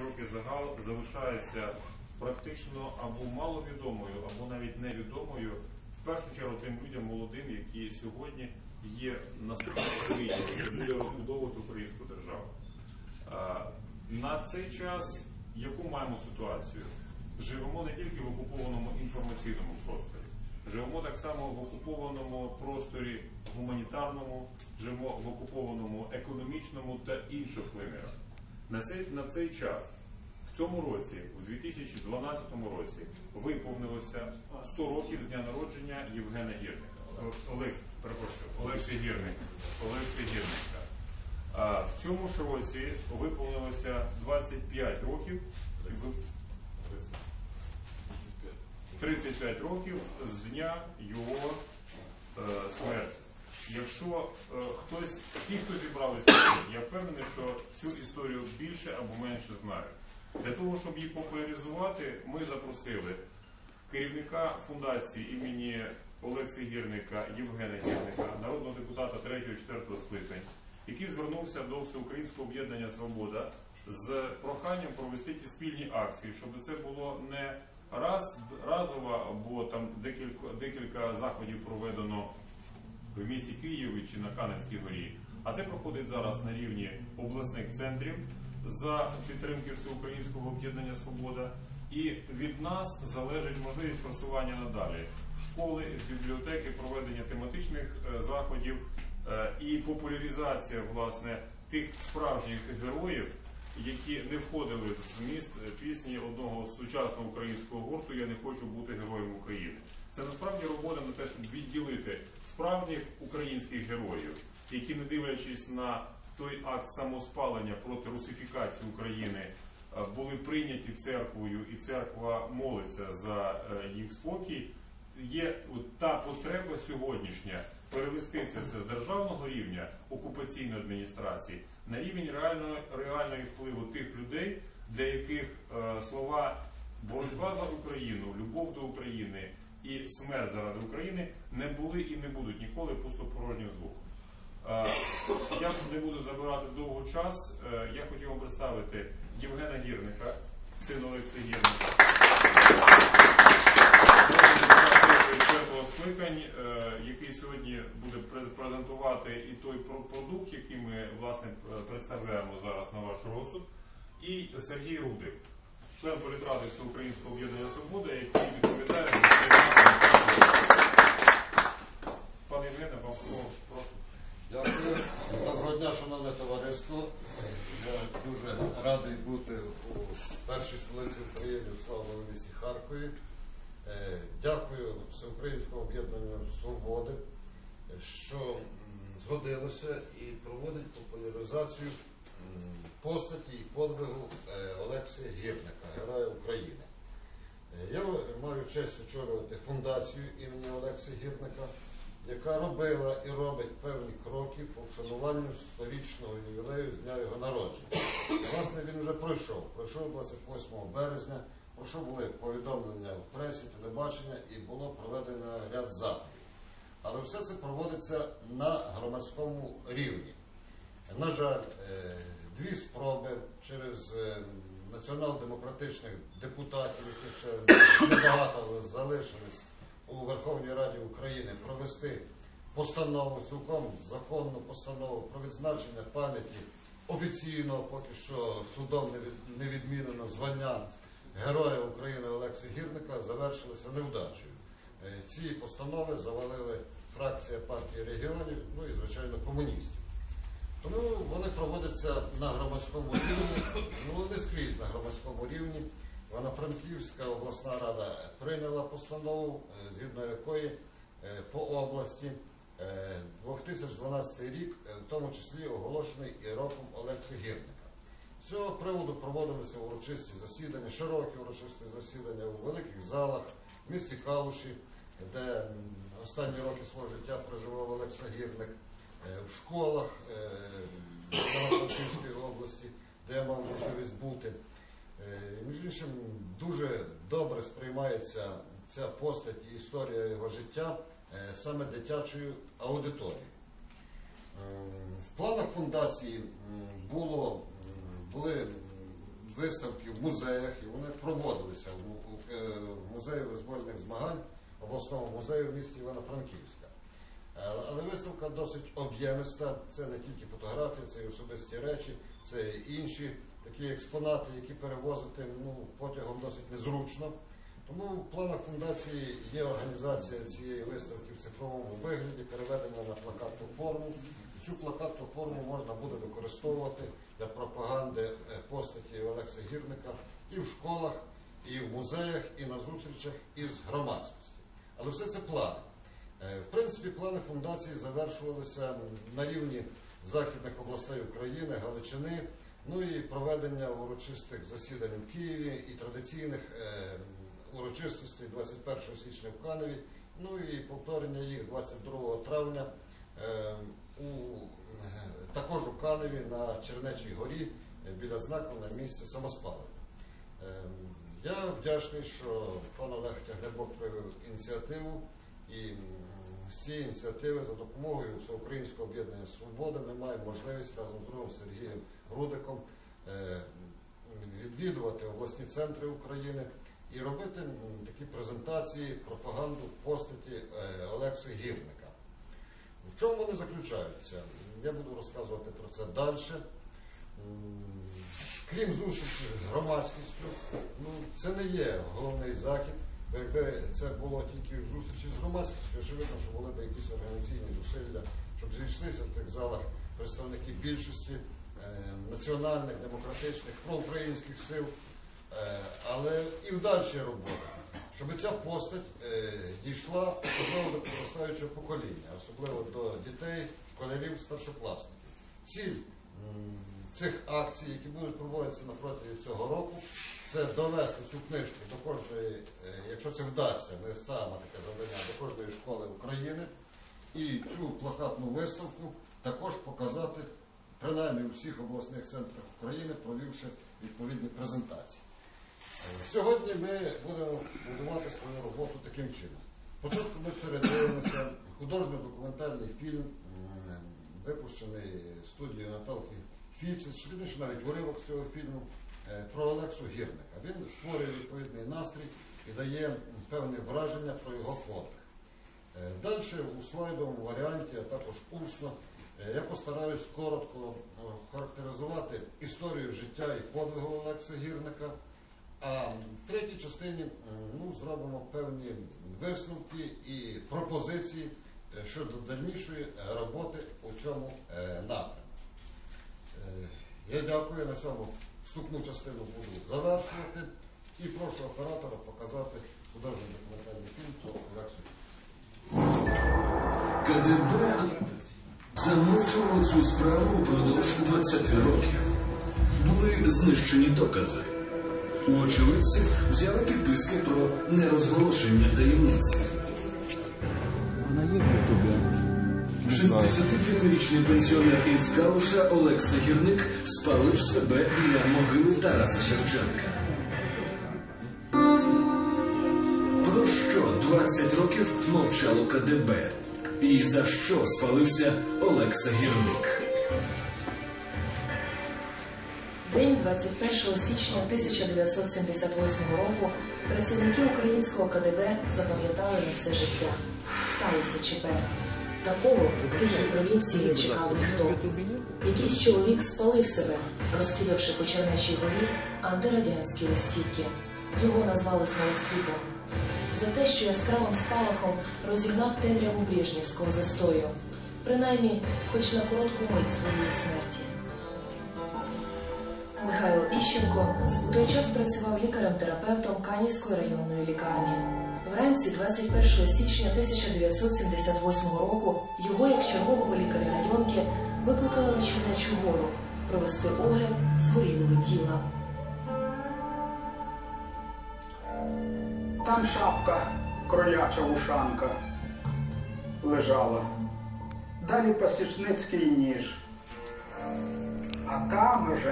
широкий загал залишається практично або маловідомою, або навіть невідомою, в першу чергу тим людям молодим, які сьогодні є наступним Україні, які буде розбудовувати українську державу. На цей час яку маємо ситуацію? Живемо не тільки в окупованому інформаційному просторі, живемо так само в окупованому просторі гуманітарному, живемо в окупованому економічному та інших вимірах. На цей, на цей час, в цьому році, у 2012 році, виповнилося 100 років з дня народження Євгена Гірника. О- Олег, перепрошую, Олексій Гірник. Олексій Гірника. А в цьому ж році виповнилося 25 років. 35 років з дня його е, смерті. Якщо е, хтось, ті, хто зібралися, я впевнений, що цю історію більше або менше знають. Для того, щоб її популяризувати, ми запросили керівника фундації імені Олексія Гірника, Євгена Гірника, народного депутата 3-4 скликань, який звернувся до Всеукраїнського об'єднання Свобода з проханням провести ті спільні акції, щоб це було не раз разово, або там декілька, декілька заходів проведено в місті Києві чи на Каневській горі. А це проходить зараз на рівні обласних центрів за підтримки Всеукраїнського об'єднання Свобода. І від нас залежить можливість просування надалі школи, бібліотеки, проведення тематичних е, заходів е, і популяризація власне тих справжніх героїв, які не входили в зміст е, пісні одного сучасного українського гурту Я не хочу бути героєм України. Це насправді робота на те, щоб відділити справжніх українських героїв, які, не дивлячись на той акт самоспалення проти русифікації України, е, були прийняті церквою, і церква молиться за е, їх спокій. Є та потреба сьогоднішня перевести це все з державного рівня окупаційної адміністрації на рівень реального реальної впливу тих людей, для яких е, слова боротьба за Україну, любов до України і смерть заради України не були і не будуть ніколи пустопорожнім звуком. Е, Я не буду забирати довго час. Е, Я хотів вам представити Євгена Гірника, сина Олексія Гірника. Четвертого скликань, е, який сьогодні буде презентувати і той продукт, який ми власне представляємо зараз на ваш розсуд, і Сергій Рудик, член політради Всеукраїнського об'єднання Свобода, який відповідає за. Пане Євгене, вам прошу. Дякую. Доброго дня, шановне товариство. Я дуже радий бути у першій столиці України у славному місті Харкові. Е, Дякую Всеукраїнському об'єднанню Свободи, що згодилося і проводить популяризацію постаті і подвигу е, Олексія Гірника, Героя України. Е, Я маю честь очолювати фундацію імені Олексія Гірника, яка робила і робить певні кроки по вшануванню сторічного ювілею з дня його народження. Власне, він вже пройшов. Пройшов 28 березня, про що були повідомлення в пресі, телебачення і було проведено ряд заходів. Але все це проводиться на громадському рівні. На жаль, е, дві спроби через е, націонал-демократичних депутатів, яких ще небагато залишились у Верховній Раді України, провести постанову, цілком законну постанову про відзначення пам'яті офіційно, поки що судом не відмінено звання Героя України Олексія Гірника, завершилися невдачею. Е, Ці постанови завалили фракція партії регіонів, ну і звичайно комуністів. Тому вони проводяться на громадському рівні, ну не скрізь на громадському рівні. Івано-Франківська обласна рада прийняла постанову, е, згідно якої е, по області е, 2012 рік, в тому числі оголошений і роком Олексія Гірника. З цього приводу проводилися урочисті засідання, широкі урочисті засідання у великих залах, в місті Калуші, де останні роки свого життя проживав Олекса Гірник, е, в школах е, області, де я мав можливість бути. Е, Між іншим, дуже добре сприймається ця постать і історія його життя саме дитячою аудиторією. В планах фундації було, були виставки в музеях, і вони проводилися в е, музеї визвольних змагань обласному музею в місті Івано-Франківська. Е, Але виставка досить об'ємиста. Це не тільки фотографії, це і особисті речі, це і інші такі експонати, які перевозити ну, потягом досить незручно. Тому в планах фундації є організація цієї виставки в цифровому вигляді, переведена на плакатну форму. І Цю плакатну форму можна буде використовувати для пропаганди Олекса і в школах, і в музеях, і на зустрічах із громадськістю. Але все це плани. Е, В принципі, плани фундації завершувалися на рівні західних областей України, Галичини, ну і проведення урочистих засідань в Києві і традиційних е, урочистостей 21 січня в Каневі, ну і повторення їх 22 травня е, у, також у Каневі на Чернечій горі біля знаку на місці самоспалення. Ем, Я вдячний, що пан Олег Тягнебок проявив ініціативу і з цієї ініціативи за допомогою Всеукраїнського об'єднання Свобода ми маємо можливість разом з другом Сергієм Рудиком е, відвідувати обласні центри України і робити такі презентації, пропаганду постаті е, Олекси Гірника. В чому вони заключаються? Я буду розказувати про це далі. Крім зустрічі з громадськістю, ну це не є головний захід. Якби це було тільки в зустрічі з громадськістю, очевидно, що були б якісь організаційні зусилля, щоб зійшлися в тих залах представники більшості е, національних, демократичних, проукраїнських сил, е, але і в дальшій роботі, щоб ця постать е, дійшла особливо до підростаючого покоління, особливо до дітей, школярів, старшокласників. Ціль цих акцій, які будуть проводитися на протязі цього року, це довести цю книжку до кожної, е, якщо це вдасться, ми ставимо таке завдання до кожної школи України, і цю плакатну виставку також показати принаймні у всіх обласних центрах України, провівши відповідні презентації. Е, Сьогодні ми будемо будувати свою роботу таким чином. Спочатку ми передивимося художньо-документальний фільм, випущений студією Наталки Фільце, чи навіть уривок з цього фільму е, про Олексу Гірника. Він створює відповідний настрій і дає певне враження про його подвиг. Е, Далі у слайдовому варіанті, а також усно, е, я постараюсь коротко характеризувати історію життя і подвигу Олекса Гірника. А в третій частині ну, зробимо певні висновки і пропозиції щодо дальнішої роботи у цьому напрямку. Я дякую на цьому вступну частину буду завершувати і прошу оператора показати художньо документальний фільм про Олексу КДБ замовчувало цю справу упродовж 20 років. Були знищені докази. У очевидців взяли підписки про нерозголошення таємниці. Вона є 65-річний пенсіонер із Калуша Олекса Гірник спалив себе біля могили Тараса Шевченка. Про що 20 років мовчало КДБ? І за що спалився Олекса Гірник? День 21 січня 1978 року працівники українського КДБ запам'ятали на все життя. Сталося ЧП. Такого в тихій провінції не чекав ніхто. Якийсь чоловік спалив себе, розкидавши по Чернечій горі антирадянські листівки. Його назвали смолоскипом. За те, що яскравим спалахом розігнав темряву Брежнівського застою. Принаймні, хоч на коротку мить своєї смерті. Михайло Іщенко у той час працював лікарем-терапевтом Канівської районної лікарні. Вранці 21 січня 1978 року його, як чергового лікаря районки, викликали на Чернечу гору провести огляд згорілого тіла. Там шапка, кроляча ушанка лежала. Далі пасічницький ніж. А там уже